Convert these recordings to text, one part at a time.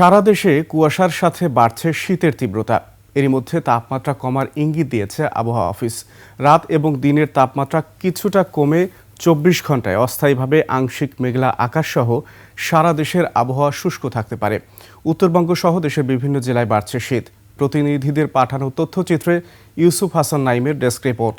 সারা দেশে কুয়াশার সাথে বাড়ছে শীতের তীব্রতা। এরই মধ্যে তাপমাত্রা কমার ইঙ্গিত দিয়েছে আবহাওয়া অফিস। রাত এবং দিনের তাপমাত্রা কিছুটা কমে চব্বিশ ঘন্টায় অস্থায়ীভাবে আংশিক মেঘলা আকাশসহ সারা দেশের আবহাওয়া শুষ্ক থাকতে পারে। উত্তরবঙ্গ সহ দেশের বিভিন্ন জেলায় বাড়ছে শীত। প্রতিনিধিদের পাঠানো তথ্যচিত্রে ইউসুফ হাসান নাইমের ডেস্ক রিপোর্ট।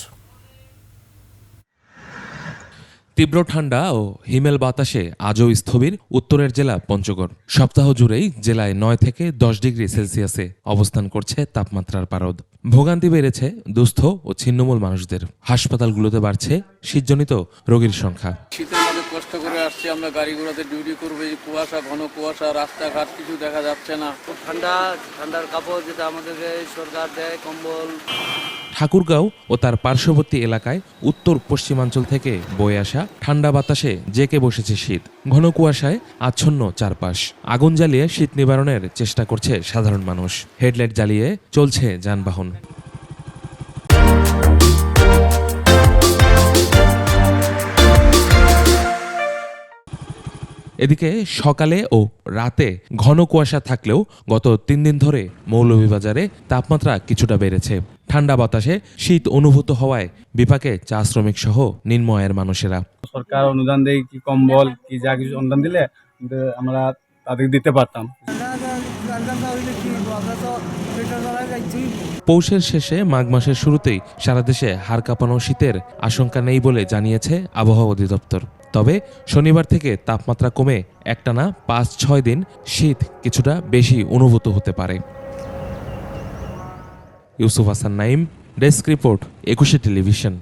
তীব্র ঠান্ডা ও হিমেল বাতাসে আজও স্থবির উত্তরের জেলা পঞ্চগড়। সপ্তাহ জুড়েই জেলায় নয় থেকে দশ ডিগ্রি সেলসিয়াসে অবস্থান করছে তাপমাত্রার পারদ। ভোগান্তি বেড়েছে দুস্থ ও ছিন্নমূল মানুষদের। হাসপাতালগুলোতে বাড়ছে শীতজনিত রোগীর সংখ্যা। কষ্ট করে আসছি আমরা গাড়ি ঘোড়াতে ডিউটি করব এই কুয়াশা ঘন কুয়াশা রাস্তাঘাট কিছু দেখা যাচ্ছে না। খুব ঠান্ডা ঠান্ডার কাপড় যেটা আমাদেরকে সরকার দেয় কম্বল। ঠাকুরগাঁও ও তার পার্শ্ববর্তী এলাকায় উত্তর পশ্চিমাঞ্চল থেকে বয়ে আসা ঠান্ডা বাতাসে জেকে বসেছে শীত। ঘন কুয়াশায় আচ্ছন্ন চারপাশ। আগুন জ্বালিয়ে শীত নিবারণের চেষ্টা করছে সাধারণ মানুষ। হেডলাইট জ্বালিয়ে চলছে যানবাহন। এদিকে সকালে ও রাতে ঘন কুয়াশা থাকলেও গত তিন দিন ধরে মৌলভীবাজারে তাপমাত্রা কিছুটা বেড়েছে। ঠান্ডা বাতাসে শীত অনুভূত হওয়ায় বিপাকে চা শ্রমিক সহ নিম্ন আয়ের মানুষেরা। সরকার অনুদান দেয় কি কম্বল কি যা কিছু অনুদান দিলে আমরা তাদের দিতে পারতাম। পৌষের শেষে মাঘ মাসের শুরুতেই সারা দেশে হাড় কাঁপানো শীতের আশঙ্কা নেই বলে জানিয়েছে আবহাওয়া অধিদপ্তর। তবে শনিবার থেকে তাপমাত্রা কমে একটানা পাঁচ ছয় দিন শীত কিছুটা বেশি অনুভূত হতে পারে। Yusuf Hasan Naim desk report, Ekushey television.